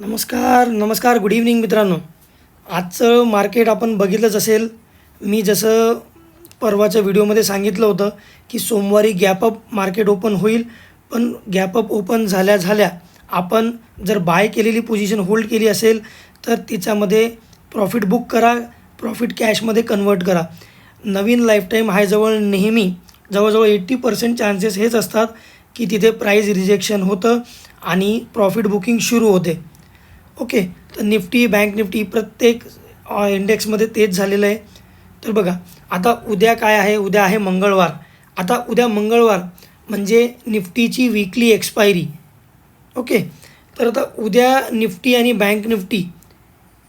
नमस्कार नमस्कार good evening मित्रांनो. आजचं मार्केट आपण बघितलंच असेल. मी जसं परवाच्या व्हिडिओमध्ये सांगितलं होतं की सोमवारी गॅपअप मार्केट ओपन होईल. पण गॅपअप ओपन झाल्या झाल्या आपण जर बाय केलेली पोझिशन होल्ड केली असेल तर तिच्यामध्ये प्रॉफिट बुक करा प्रॉफिट कॅशमध्ये कन्वर्ट करा. नवीन लाईफटाईम हायजवळ नेहमी जवळजवळ एट्टी पर्सेंट चान्सेस हेच असतात की तिथे प्राईज रिजेक्शन होतं आणि प्रॉफिट बुकिंग सुरू होते. ओके तर निफ्टी बँक निफ्टी प्रत्येक इंडेक्समध्ये तेच झालेलं आहे. तर बघा आता उद्या काय आहे? उद्या आहे मंगळवार. आता उद्या मंगळवार म्हणजे निफ्टीची वीकली एक्सपायरी ओके तर आता उद्या निफ्टी आणि बँक निफ्टी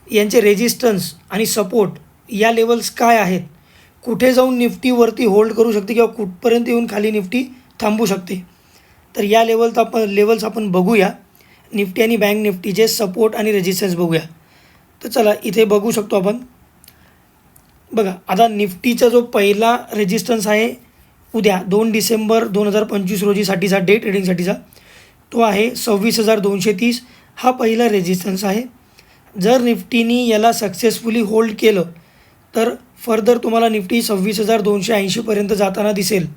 यांचे रेजिस्टन्स आणि सपोर्ट या लेवल्स काय आहेत? कुठे जाऊन निफ्टीवरती होल्ड करू शकते किंवा कुठपर्यंत येऊन खाली निफ्टी थांबू शकते? तर या लेवल आपण लेवल्स आपण बघूया. निफ्टी आणि बँक निफ्टीचे सपोर्ट आणि रेजिस्टन्स बघूया. तर चला इथे बघू शकतो आपण. बघा आता निफ्टीचा जो पहिला रेजिस्टन्स आहे उद्या दोन डिसेंबर दोन हजार पंचवीस रोजीसाठीचा डे ट्रेडिंगसाठीचा तो आहे सव्वीस हजार दोनशे तीस. हा पहिला रेजिस्टन्स आहे. जर निफ्टीनी याला सक्सेसफुली होल्ड केलं तर फर्दर तुम्हाला निफ्टी सव्वीस हजार दोनशे ऐंशीपर्यंत जाताना दिसेल.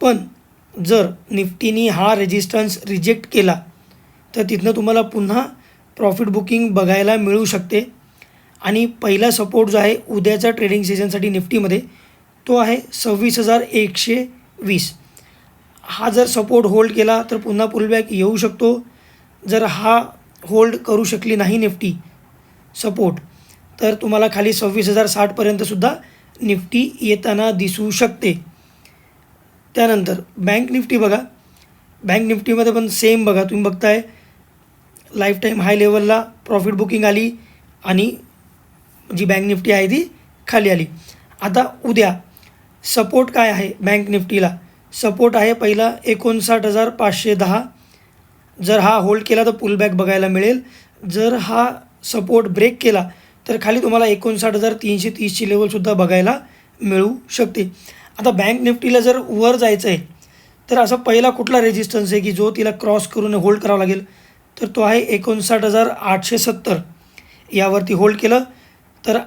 पण जर निफ्टीनी हा रेजिस्टन्स रिजेक्ट केला तर तिथनं तुम्हाला पुन्हा प्रॉफिट बुकिंग बघायला मिळू शकते. आणि पहिला सपोर्ट जो आहे उद्याच्या ट्रेडिंग सीझनसाठी निफ्टीमध्ये तो आहे सव्वीस हजार एकशे वीस. हा जर सपोर्ट होल्ड केला तर पुन्हा पुलबॅक येऊ शकतो. जर हा होल्ड करू शकली नाही निफ्टी सपोर्ट तर तुम्हाला खाली सव्वीस हजार साठपर्यंतसुद्धा निफ्टी येताना दिसू शकते. त्यानंतर बँक निफ्टी बघा. बँक निफ्टीमध्ये पण सेम बघा तुम्ही बघताय. लाईफ टाईम हाय लेवलला प्रॉफिट बुकिंग आली आणि जी बँक निफ्टी आहे ती खाली आली. आता उद्या सपोर्ट काय आहे बँक निफ्टीला सपोर्ट आहे पहिला एकोणसाठ हजार पाचशे दहा. जर हा होल्ड केला तर पुलबॅक बघायला मिळेल. जर हा सपोर्ट ब्रेक केला तर खाली तुम्हाला एकोणसाठ हजार तीनशे तीसची लेवलसुद्धा बघायला मिळू शकते. आता बँक निफ्टीला जर वर जायचं आहे तर असा पहिला कुठला रेजिस्टन्स आहे की जो तिला क्रॉस करून होल्ड करावा लागेल? तर तो आहे एकोणसाठ हजार आठशे सत्तर. यावरती होल्ड केलं. तर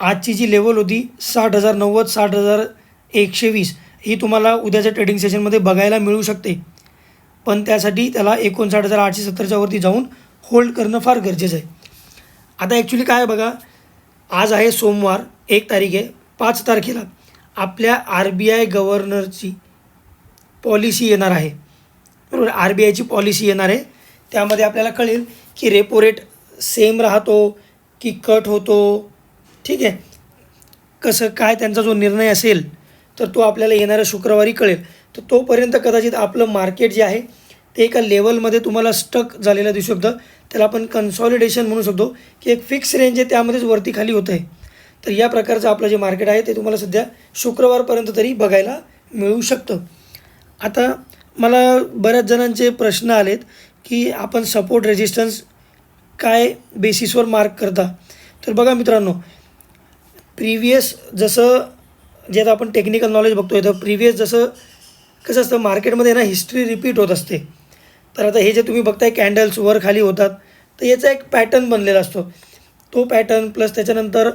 आजची जी लेवल होती साठ हजार नव्वद साठ हजार एकशे वीस ही तुम्हाला उद्याच्या ट्रेडिंग सेशनमध्ये बघायला मिळू शकते. पण त्यासाठी त्याला एकोणसाठ हजार आठशे सत्तरच्या वरती जाऊन होल्ड करणं फार गरजेचं आहे. आता ॲक्च्युली काय आहे बघा आज आहे सोमवार एक तारीख आहे पाच तारखेला आपल्या आर बी आय गव्हर्नरची पॉलिसी येणार आहे. बरोबर आर बी आयची पॉलिसी येणार आहे. त्यामध्ये आपल्याला कळेल की रेपो रेट सेम राहतो की कट होतो. ठीक आहे? कसं काय त्यांचा जो निर्णय असेल तर तो आपल्याला येणाऱ्या शुक्रवारी कळेल. तर तोपर्यंत कदाचित आपलं मार्केट जे आहे ते एका लेवलमध्ये तुम्हाला स्टक झालेलं दिसू शकतं. त्याला आपण कन्सॉलिडेशन म्हणू शकतो की एक फिक्स रेंज आहे त्यामध्येच वरती खाली होतं आहे तर या प्रकारचं आपलं जे मार्केट आहे ते तुम्हाला सध्या शुक्रवारपर्यंत तरी बघायला मिळू शकतं. आता मला बऱ्याच जणांचे प्रश्न आलेत की आपण सपोर्ट रेजिस्टन्स काय बेसिसवर मार्क करता. तर बघा मित्रांनो प्रिवियस जसं जे आता आपण टेक्निकल नॉलेज बघतोय तर प्रिवियस जसं कसं असतं मार्केटमध्ये ना हिस्ट्री रिपीट होत असते. तर आता हे जे तुम्ही बघताय कॅन्डल्स वर खाली होतात तर याचा एक पॅटर्न बनलेला असतो. तो पॅटर्न प्लस त्याच्यानंतर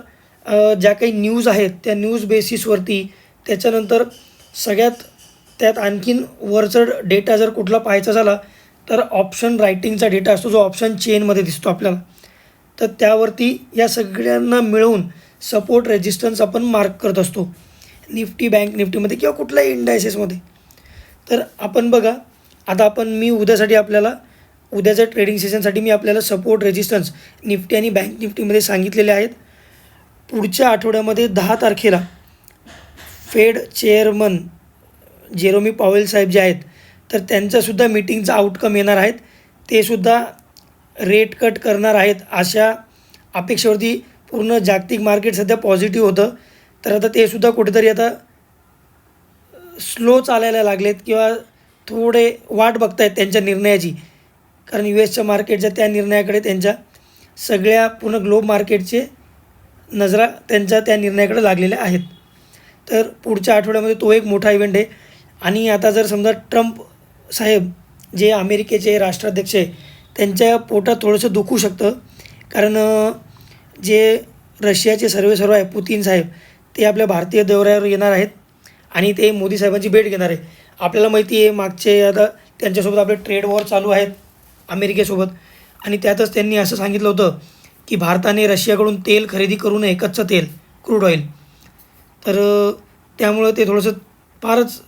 ज्या काही न्यूज आहेत त्या न्यूज बेसिसवरती त्याच्यानंतर सगळ्यात त्यात आणखीन वरचढ डेटा जर कुठला पाहायचा झाला तर ऑप्शन रायटिंगचा डेटा असतो जो ऑप्शन चेनमध्ये दिसतो आपल्याला. तर त्यावरती या सगळ्यांना मिळवून सपोर्ट रेजिस्टन्स आपण मार्क करत असतो. निफ्टी बँक निफ्टीमध्ये किंवा कुठल्याही इंडायसेसमध्ये तर आपण बघा आता आपण मी उद्यासाठी आपल्याला उद्याच्या ट्रेडिंग सेशनसाठी मी आपल्याला सपोर्ट रेजिस्टन्स निफ्टी आणि बँक निफ्टीमध्ये सांगितलेले आहेत. पुढच्या आठवड्यामध्ये दहा तारखेला फेड चेअरमन जेरोमी पॉवेल साहेब जे आहेत तर त्यांचासुद्धा मीटिंगचा आउटकम येणार आहेत. ते सुद्धा रेट कट करणार आहेत अशा अपेक्षेवरती पूर्ण जागतिक मार्केट सध्या पॉझिटिव्ह होतं. तर आता ते सुद्धा कुठेतरी आता स्लो चालायला लागलेत किंवा थोडे वाट बघतायत त्यांच्या निर्णयाची. कारण यू एसच्या मार्केटच्या त्या निर्णयाकडे त्यांच्या सगळ्या पूर्ण ग्लोब मार्केटचे नजरा त्यांच्या त्या निर्णयाकडे लागलेल्या आहेत. तर पुढच्या आठवड्यामध्ये तो एक मोठा इव्हेंट आहे. आणि आता जर समजा ट्रम्प साहेब जे अमेरिकेचे राष्ट्राध्यक्ष आहे त्यांच्या पोटात थोडंसं दुखू शकतं. कारण जे रशियाचे सर्वे सर्व आहे पुतीन साहेब ते आपल्या भारतीय दौऱ्यावर येणार आहेत आणि ते मोदी साहेबांची भेट घेणार आहे आपल्याला माहिती आहे मागचे आता त्यांच्यासोबत आपले ट्रेड वॉर चालू आहेत अमेरिकेसोबत. आणि त्यातच त्यांनी असं सांगितलं होतं की भारताने रशियाकडून तेल खरेदी करू नये कच्चं तेल क्रूड ऑइल. तर त्यामुळं ते थोडंसं फारच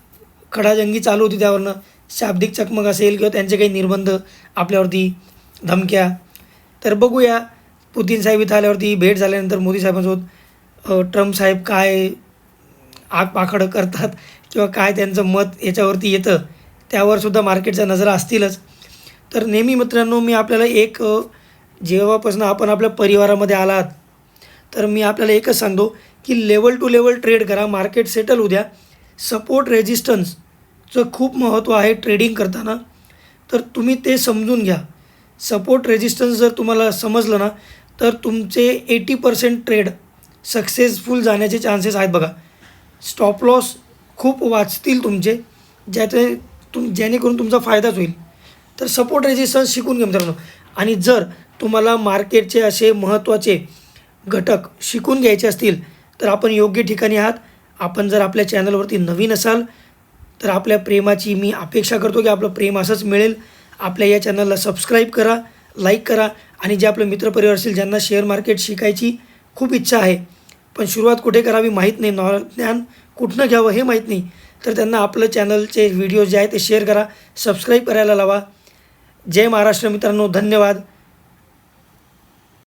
खडाजंगी चालू होती त्यावरनं. शाब्दिक चकमक असेल किंवा त्यांचे काही निर्बंध आपल्यावरती धमक्या. तर बघूया पुतीन साहेब इथं आल्यावरती भेट झाल्यानंतर मोदी साहेबांसोबत ट्रम्प साहेब काय आगपाखड करतात किंवा काय त्यांचं मत याच्यावरती येतं त्यावर सुद्धा मार्केटच्या नजरा असतीलच. तर नेहमी मित्रांनो मी आपल्याला एक जेव्हापासून आपण आपल्या परिवारामध्ये आलात तर मी आपल्याला एकच सांगतो की लेवल टू लेवल ट्रेड करा मार्केट सेटल उद्या सपोर्ट चं खूप महत्त्व आहे ट्रेडिंग करताना. तर तुम्ही ते समजून घ्या. सपोर्ट रेजिस्टन्स जर तुम्हाला समजलं ना तर तुमचे एटी पर्सेंट ट्रेड सक्सेसफुल जाण्याचे चान्सेस आहेत बघा. स्टॉप लॉस खूप वाचतील तुमचे ज्याचे तुम जेणेकरून तुमचा फायदाच होईल. तर सपोर्ट रेजिस्टन्स शिकून घ्या मित्रांनो. आणि जर तुम्हाला मार्केटचे असे महत्त्वाचे घटक शिकून घ्यायचे असतील तर आपण योग्य ठिकाणी आहात. आपण जर आपल्या चॅनलवरती नवीन असाल तर आपल्या प्रेमाची मी अपेक्षा करतो की आपलं प्रेम असंच मिळेल. आपल्या या चॅनलला सबस्क्राईब करा लाईक करा आणि जे आपले मित्रपरिवार असतील ज्यांना शेअर मार्केट शिकायची खूप इच्छा आहे. पण सुरुवात कुठे करावी माहीत नाही. नॉ ज्ञान कुठनं घ्यावं हे माहीत नाही. तर त्यांना आपलं चॅनलचे व्हिडिओ जे आहे ते शेअर करा सबस्क्राईब करायला लावा. जय महाराष्ट्र मित्रांनो. धन्यवाद.